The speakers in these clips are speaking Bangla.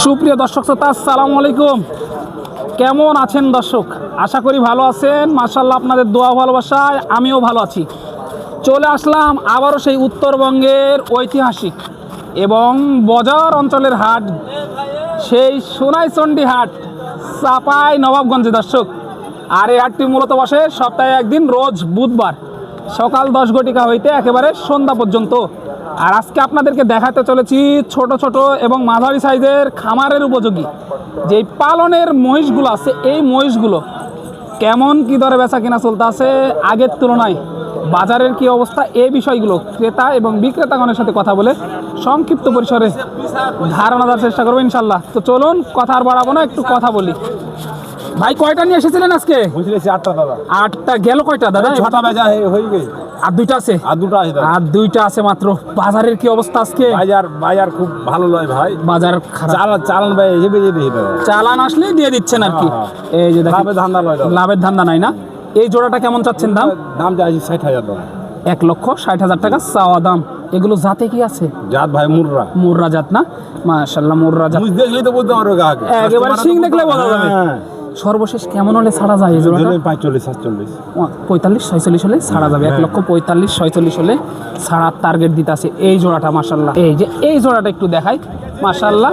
সুপ্রিয় দর্শক শ্রোতা, আসসালামু আলাইকুম। কেমন আছেন দর্শক? আশা করি ভালো আছেন। মার্শাল্লাহ আপনাদের দোয়া ভালোবাসায় আমিও ভালো আছি। চলে আসলাম আবারও সেই উত্তরবঙ্গের ঐতিহাসিক এবং বজার অঞ্চলের হাট, সেই সোনাইচন্ডী হাট, চাপাই নবাবগঞ্জে দর্শক। আর এই হাটটি মূলত বসে সপ্তাহে একদিন, রোজ বুধবার সকাল দশ ঘটিকা হইতে একেবারে সন্ধ্যা পর্যন্ত। আর আজকে আপনাদেরকে দেখাতে চলেছি ছোট ছোট এবং মাঝারি সাইজের খামারের উপযোগী। যে পালনের মহিষগুলো আছে, এই মহিষগুলো কেমন কি দরে বেচা কিনা চলতে আছে আগের তুলনায় বাজারের কি অবস্থা এই বিষয়গুলো ক্রেতা এবং বিক্রেতাগণের সাথে কথা বলে সংক্ষিপ্ত পরিসরে ধারণা দেওয়ার চেষ্টা করব ইনশাল্লাহ। তো চলুন কথা আর বাড়াবো না একটু কথা বলি। ভাই কয়টা নিয়ে এসেছিলেন আজকে? বুঝলেছি আটটা দাদা। আটটা গেল কয়টা দাদা? ছটা বেজা হয়ে- হয়ে গেছে। আর দুইটা আছে? আর দুটো আছে আর দুইটা আছে মাত্র। বাজারের কি অবস্থা আজকে? বাজার বাজার খুব ভালো নয় ভাই। বাজার খারাপ। চালান চালান ভাই হেবে চালান আসলে দিয়ে দিচ্ছেন আর কি। হ্যাঁ, এই যে লাভের ধান্দা নয় লাভের ধান্দা নাই না? এই জোড়াটা কেমন চাচ্ছেন দাম? দাম চাইছি ষাট হাজার টাকা এক লক্ষ ষাট হাজার টাকা চাওয়া দাম। এগুলো জাতে কি আছে? জাত ভাই মুররা। মুর্রা জাত না? মাশাল্লাহ মুর্রা জাত। মুজ দেখলেই তো বলতে পারো একেবারে শিং দেখলে বলা যাবে। সর্বশেষ কেমন হলে ছাড়া যায় এই জোড়াটা? সাতচল্লিশ। পঁয়তাল্লিশ ছয়চল্লিশ হলে ছাড়া যাবে। এক হ্যাঁ। লক্ষ পঁয়তাল্লিশ ছয়চল্লিশ হলে ছাড়ার টার্গেট দিতে আছে এই জোড়াটা মাসাল্লাহ এই যে এই জোড়াটা একটু দেখাই। মাসাল্লাহ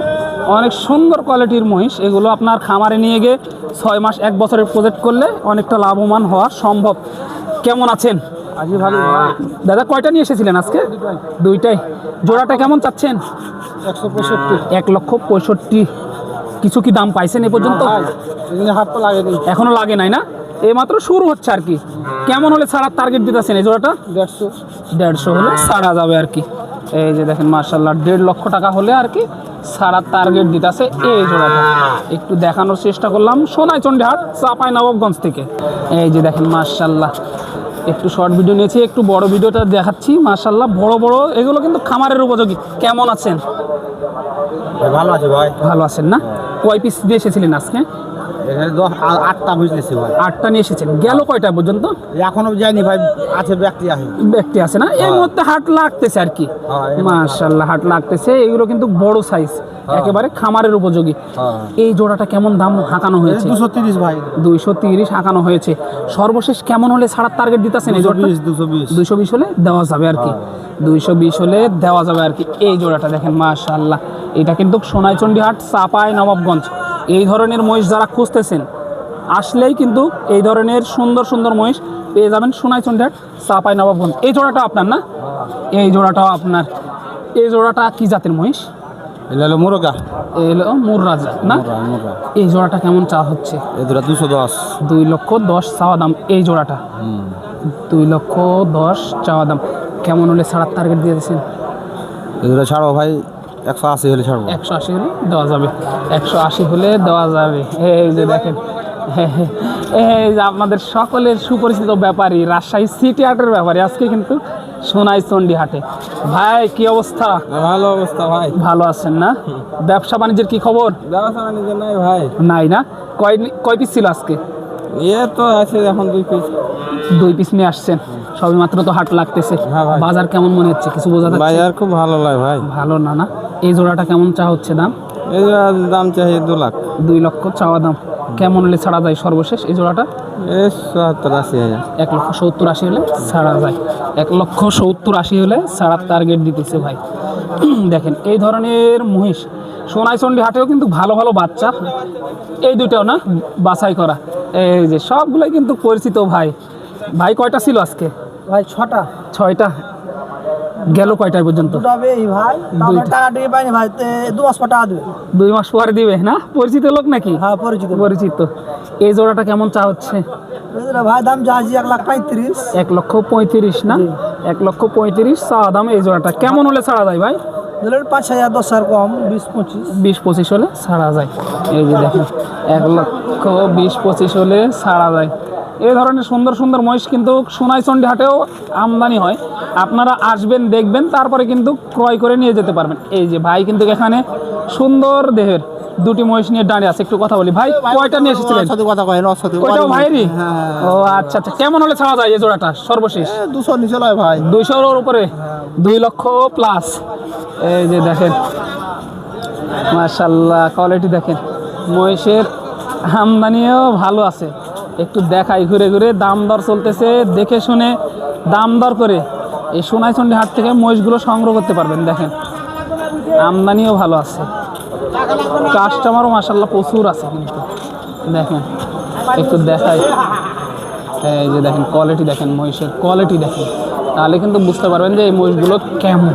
অনেক সুন্দর কোয়ালিটির মহিষ। এগুলো আপনার খামারে নিয়ে গিয়ে ছয় মাস এক বছরের প্রজেক্ট করলে অনেকটা লাভবান হওয়া সম্ভব। কেমন আছেন? ভালো দাদা কয়টা নিয়ে এসেছিলেন আজকে? দুইটাই। জোড়াটা কেমন চাচ্ছেন? একশো পঁয়ষট্টি। এক লক্ষ পঁয়ষট্টি। কিছু কি দাম পাইছেন এ পর্যন্ত? হাত তো লাগেনি। এখনও লাগে নাই না? এই মাত্র শুরু হচ্ছে আর কি। কেমন হলে ছাড়ার টার্গেট দিতেছেন এই জোড়াটা? দেড়শো। দেড়শো হলে ছাড়া যাবে আর কি। এই যে দেখেন মার্শাল্লাহ দেড় লক্ষ টাকা হলে আর কি ছাড়ার টার্গেট দিতেছে এই জোড়াটা। একটু দেখানোর চেষ্টা করলাম। সোনাইচন্ডী হাট চাপাই নবাবগঞ্জ থেকে। এই যে দেখেন মার্শাল্লাহ একটু শর্ট ভিডিও নিয়েছি একটু বড় ভিডিওটা দেখাচ্ছি মাসাল্লাহ বড় বড় এগুলো কিন্তু খামারের উপযোগী। কেমন আছেন? ভালো আছে ভাই। ভালো আছেন না? কয় পিস দিয়ে এসেছিলেন আজকে? এখানে দশ আ- ভাই। আটটা নিয়ে এসেছেন। গেল কয়টা পর্যন্ত? এখনও যায়নি ভাই আছে ব্যক্তি আছে। ব্যক্তি আছে না? মধ্যে হাট লাগতেছে আর কি। হ্যাঁ, মাশাল্লাহ হাট লাগতেছে। এগুলো কিন্তু বড় সাইজ একেবারে খামারের উপযোগী। হ্যাঁ। এই জোড়াটা কেমন দাম হাঁকানো হয়েছে? দুশো তিরিশ ভাই। দুইশো তিরিশ হাঁকানো হয়েছে। সর্বশেষ কেমন হলে ছাড়ার টার্গেট দিতেছেন এই জোড়াটা? দুশো বিশ হলে দেওয়া যাবে আর কি। দুইশো বিশ হলে দেওয়া যাবে আর কি। এই জোড়াটা দেখেন মাশাল্লাহ এটা কিন্তু সোনাইচন্ডী হাট চাপায় নবাবগঞ্জ। এই ধরনের মহিষ যারা খুঁজতেছেন আসলেই কিন্তু এই ধরনের সুন্দর সুন্দর মহিষ পেয়ে যাবেন সোনাইচন্ডী হাট চাপাই নবাবগঞ্জ। এই জোড়াটা আপনার না? এই জোড়াটাও আপনার। এই জোড়াটা কি জাতের মহিষ? এটা হলো মুরগা। এই হলো মুররাজা না? এই জোড়াটা কেমন চা হচ্ছে? এই দুশো দশ। দুই লক্ষ দশ চাওয়া দাম এই জোড়াটা। দুই লক্ষ দশ চাওয়া দাম। কেমন হলে ছাড়ার টার্গেট দিয়ে দিয়েছেন? এই দুটা ছাড়ো ভাই একশো আশি হলে ছাড়বো। একশো আশি হলে দেওয়া যাবে। একশো আশি হলে দেওয়া যাবে। এই যে দেখেন। এই যে আপনাদের সকলের সুপরিচিত ব্যাপারী রাজশাহী সিটি হাটের ব্যাপারী আজকে কিন্তু সোনাই চন্ডী হাটে। ভাই কি অবস্থা? ভালো অবস্থা ভাই। ভালো আছেন না? ব্যবসা বাণিজ্যের কি খবর? ব্যবসা বাণিজ্য নাই ভাই। নাই না? কয় কয় পিস ছিল আজকে? ইয়ে তো আছে এখন দুই পিস দুই পিস নিয়ে আসছেন। সবে মাত্র তো হাট লাগতেছে। হ্যাঁ বাজার কেমন মনে হচ্ছে? কিছু বোঝা যাচ্ছে? বাজার খুব ভালো লাগে ভাই। ভালো না না? এই জোড়াটা কেমন চা হচ্ছে দাম? এই জোড়ার দাম চাই দু লাখ। দুই লক্ষ চাওয়া দাম। কেমন হলে ছাড়া যায় সর্বশেষ এই জোড়াটা? সত্তর আশি হাজার। এক লক্ষ সত্তর আশি হলে ছাড়া যায়। এক লক্ষ সত্তর আশি হলে ছাড়ার টার্গেট দিতেছে ভাই। দেখেন এই ধরনের মহিষ সোনাইচন্ডী হাটেও কিন্তু ভালো ভালো বাচ্চা। এই দুইটাও না? বাছাই করা। এই যে সবগুলোই কিন্তু পরিচিত ভাই। ভাই কয়টা ছিল আজকে? ভাই ছটা। ছয়টা। গেল কয়টায় পর্যন্ত? দুই মাস পরে দিবে না? পরিচিত লোক নাকি? হ্যাঁ পরিচিত পরিচিত। এই জোড়াটা কেমন চা হচ্ছে? ভাই দাম এক লাখ পঁয়ত্রিশ। এক লক্ষ পঁয়ত্রিশ না? এক লক্ষ পঁয়ত্রিশ চা দাম এই জোড়াটা। কেমন হলে ছাড়া যায় ভাই? পাঁচ হাজার দশ হাজার কম বিশ পঁচিশ। বিশ পঁচিশ হলে ছাড়া যায়। এই যে দেখেন এক লক্ষ বিশ পঁচিশ হলে ছাড়া যায়। এই ধরনের সুন্দর সুন্দর মহিষ কিন্তু সোনাইচন্ডী হাটেও আমদানি হয়। আপনারা আসবেন দেখবেন তারপরে কিন্তু ক্রয় করে নিয়ে যেতে পারবেন। এই যে ভাই কিন্তু এখানে সুন্দর দেহের দুটি মহিষ নিয়ে দাঁড়িয়ে আছে। একটু কথা বলি। ভাই কয়টা নিয়ে এসেছিলেন? সাথে কথা কয় না সাথে ওইটাও ভাইয়েরই? ও আচ্ছা আচ্ছা। কেমন হলে ছাড়া যায় এই জোড়াটা? সর্বশেষ। দুশো নিচে লয় ভাই। দুইশোর উপরে? দুই লক্ষ প্লাস এই যে দেখেন। মাশাল্লাহ কোয়ালিটি দেখেন। মহিষের আমদানিও ভালো আছে। একটু দেখাই, ঘুরে ঘুরে দাম দর চলতেছে, দেখে শুনে দাম দর করে এই সোনাইচন্ডী হাট থেকে মহিষগুলো সংগ্রহ করতে পারবেন, দেখেন। আমদানিও ভালো আছে। কাস্টমারও মাসাল্লাহ প্রচুর আছে কিন্তু, দেখেন। একটু দেখাই। এই যে দেখেন কোয়ালিটি দেখেন মহিষের কোয়ালিটি দেখেন। তাহলে কিন্তু বুঝতে পারবেন যে এই মহিষগুলো কেমন।